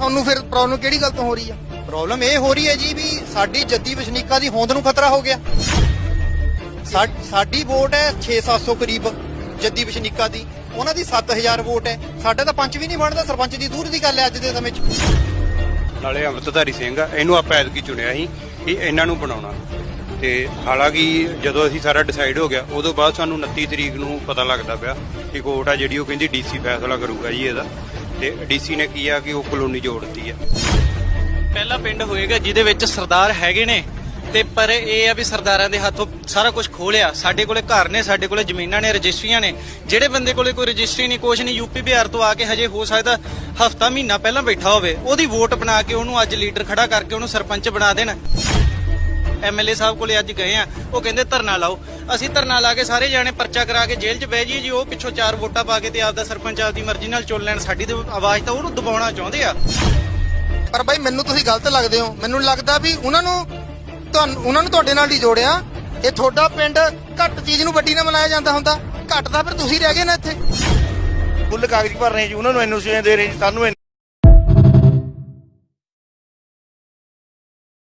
ਤੁਹਾਨੂੰ ਫਿਰ ਪ੍ਰੋਬਲਮ ਕਿਹੜੀ ਗੱਲ ਤੋਂ ਹੋ ਰਹੀ ਆ? ਪ੍ਰੋਬਲਮ ਇਹ ਹੋ ਰਹੀ ਹੈ ਜੀ ਵੀ ਸਾਡੀ ਜੱਦੀ ਵਸਨੀਕਾਂ ਦੀ ਹੋਂਦ ਨੂੰ ਖਤਰਾ ਹੋ ਗਿਆ। ਸਾਡੀ ਵੋਟ ਹੈ 6-700 ਕਰੀਬ ਜੱਦੀ ਵਸਨੀਕਾਂ ਦੀ। ਉਹਨਾਂ ਦੀ 7000 ਵੋਟ ਹੈ। ਸਾਡਾ ਤਾਂ ਪੰਚ ਵੀ ਨਹੀਂ ਬਣਦਾ ਸਰਪੰਚ ਦੀ ਦੂਰ ਦੀ ਗੱਲ ਹੈ ਅੱਜ ਦੇ ਸਮੇਂ 'ਚ। ਨਾਲੇ ਅੰਮ੍ਰਿਤਧਾਰੀ ਸਿੰਘ ਆ ਇਹਨੂੰ ਆਪਾਂ ਐਤਕੀ ਚੁਣਿਆ ਸੀ ਕਿ ਇਹਨਾਂ ਨੂੰ ਬਣਾਉਣਾ। ਤੇ ਹਾਲਾਂਕਿ ਜਦੋਂ ਅਸੀਂ ਸਾਰਾ ਡਿਸਾਈਡ ਹੋ ਗਿਆ ਉਦੋਂ ਬਾਅਦ ਸਾਨੂੰ 29 ਤਰੀਕ ਨੂੰ ਪਤਾ ਲੱਗਦਾ ਪਿਆ ਕਿ ਕੋਰਟ ਆ ਜਿਹੜੀ ਉਹ ਕਹਿੰਦੀ ਡੀਸੀ ਫੈਸਲਾ ਕਰੂਗਾ ਜੀ ਇਹਦਾ। ਡੀਸੀ ਨੇ ਕੀ ਕਿ ਉਹ ਕਲੋਨੀ ਜੋੜਤੀ ਆ। ਪਹਿਲਾ ਪਿੰਡ ਹੋਏਗਾ ਜਿਹਦੇ ਵਿੱਚ ਸਰਦਾਰ ਹੈਗੇ ਨੇ ਤੇ ਪਰ ਇਹ ਆ ਵੀ ਸਰਦਾਰਾਂ ਦੇ ਹੱਥੋਂ ਸਾਰਾ ਕੁਝ ਖੋਲਿਆ। ਸਾਡੇ ਕੋਲੇ ਘਰ ਨੇ, ਸਾਡੇ ਕੋਲੇ ਜ਼ਮੀਨਾਂ ਨੇ, ਰਜਿਸਟਰੀਆਂ ਨੇ। ਜਿਹੜੇ ਬੰਦੇ ਕੋਲੇ ਕੋਈ ਰਜਿਸਟਰੀ ਨਹੀਂ, ਕੁਛ ਨਹੀਂ, ਯੂਪੀ, ਬਿਹਾਰ ਤੋਂ ਆ ਕੇ ਹਜੇ ਹੋ ਸਕਦਾ ਹਫਤਾ, ਮਹੀਨਾ ਪਹਿਲਾਂ ਬੈਠਾ ਹੋਵੇ, ਉਹਦੀ ਵੋਟ ਬਣਾ ਕੇ ਉਹਨੂੰ ਅੱਜ ਲੀਡਰ ਖੜਾ ਕਰਕੇ ਉਹਨੂੰ ਸਰਪੰਚ ਬਣਾ ਦੇਣ। ਐਮਐਲਏ ਸਾਹਿਬ ਕੋਲੇ ਅੱਜ ਗਏ ਆ ਉਹ ਕਹਿੰਦੇ ਧਰਨਾ ਲਾਓ। ਅਸੀਂ ਧਰਨਾ ਲਾ ਕੇ ਸਾਰੇ ਜਾਣੇ ਪਰਚਾ ਕਰਾ ਕੇ ਜੇਲ੍ਹ 'ਚ ਬਹਿ ਜਾਈਏ ਜੀ ਉਹ ਪਿੱਛੋਂ ਚਾਰ ਵੋਟਾਂ ਪਾ ਕੇ ਤੇ ਆਪਦਾ ਸਰਪੰਚ ਆਪਦੀ ਮਰਜ਼ੀ ਨਾਲ ਚੁਣ ਲੈਣ ਸਾਡੀ ਤੇ ਆਵਾਜ਼ ਤਾਂ ਉਹਨੂੰ ਦਬਾਉਣਾ ਚਾਹੁੰਦੇ ਆ। ਪਰ ਬਾਈ ਮੈਨੂੰ ਤੁਸੀਂ ਗਲਤ ਲੱਗਦੇ ਹੋ। ਮੈਨੂੰ ਲੱਗਦਾ ਵੀ ਉਹਨਾਂ ਨੂੰ ਤੁਹਾਨੂੰ ਉਹਨਾਂ ਨੂੰ ਤੁਹਾਡੇ ਨਾਲ ਨਹੀਂ ਜੋੜਿਆ। ਇਹ ਤੁਹਾਡਾ ਪਿੰਡ ਘੱਟ ਚੀਜ਼ ਨੂੰ ਵੱਡੀ ਨਾ ਮਨਾਇਆ ਜਾਂਦਾ ਹੁੰਦਾ। ਘੱਟ ਤਾਂ ਫਿਰ ਤੁਸੀਂ ਰਹਿ ਗਏ ਨਾ ਇੱਥੇ। ਫੁੱਲ ਕਾਗਜ਼ ਭਰ ਰਹੇ ਜੀ ਉਹਨਾਂ ਨੂੰ ਐਨਓਸੀਆਂ ਦੇ ਰਹੇ ਜੀ ਸਾਨੂੰ